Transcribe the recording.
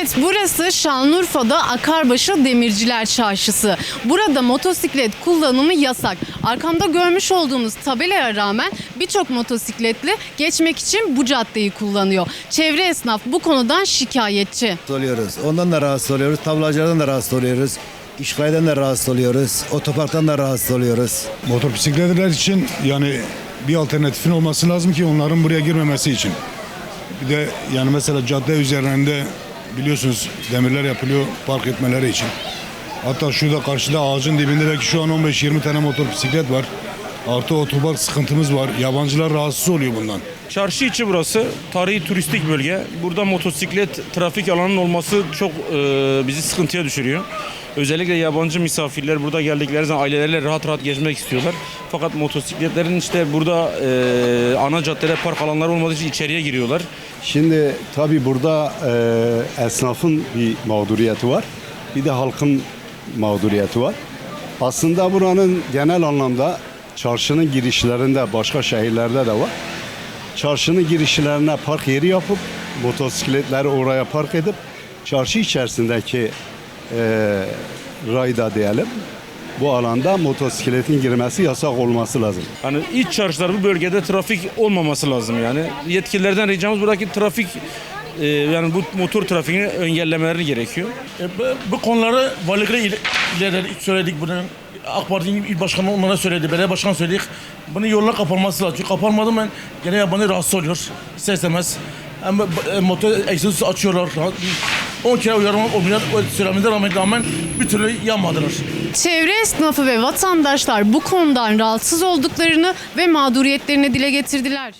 Evet burası Şanlıurfa'da Akarbaşı Demirciler Çarşısı. Burada motosiklet kullanımı yasak. Arkamda görmüş olduğunuz tabelaya rağmen birçok motosikletli geçmek için bu caddeyi kullanıyor. Çevre esnaf bu konudan şikayetçi. oluyoruz. Ondan da rahatsız oluyoruz. Tablacılardan da rahatsız oluyoruz. İşgalden de rahatsız oluyoruz. Otoparktan da rahatsız oluyoruz. Motor bisikletler için yani bir alternatifin olması lazım ki onların buraya girmemesi için. Bir de yani mesela cadde üzerinde biliyorsunuz demirler yapılıyor park etmeleri için. Hatta şurada karşıda ağacın dibinde belki şu an 15-20 tane motor bisiklet var. Artı otopark sıkıntımız var. Yabancılar rahatsız oluyor bundan. Çarşı içi burası. Tarihi turistik bölge. Burada motosiklet trafik alanının olması çok e, bizi sıkıntıya düşürüyor. Özellikle yabancı misafirler burada geldikleri zaman aileleriyle rahat rahat gezmek istiyorlar. Fakat motosikletlerin işte burada e, ana caddede park alanları olmadığı için içeriye giriyorlar. Şimdi tabii burada e, esnafın bir mağduriyeti var. Bir de halkın mağduriyeti var. Aslında buranın genel anlamda çarşının girişlerinde başka şehirlerde de var. Çarşının girişlerine park yeri yapıp motosikletleri oraya park edip çarşı içerisindeki e, rayda diyelim bu alanda motosikletin girmesi yasak olması lazım. Yani iç çarşılar bu bölgede trafik olmaması lazım yani. Yetkililerden ricamız buradaki trafik e, yani bu motor trafiğini engellemeleri gerekiyor. E, bu, bu konuları valilikle söyledik bunu. AK Parti'nin il başkanı onlara söyledi, belediye başkanı söyledik. Bunun yollar kapanması lazım. Çünkü kapanmadı ben gene yabancı rahatsız oluyor. İster istemez. Hem e, motor egzozu açıyorlar. rahat- 10 kere uyarma olmayan söylemede rağmen, rağmen bir türlü yanmadılar. Çevre esnafı ve vatandaşlar bu konudan rahatsız olduklarını ve mağduriyetlerini dile getirdiler.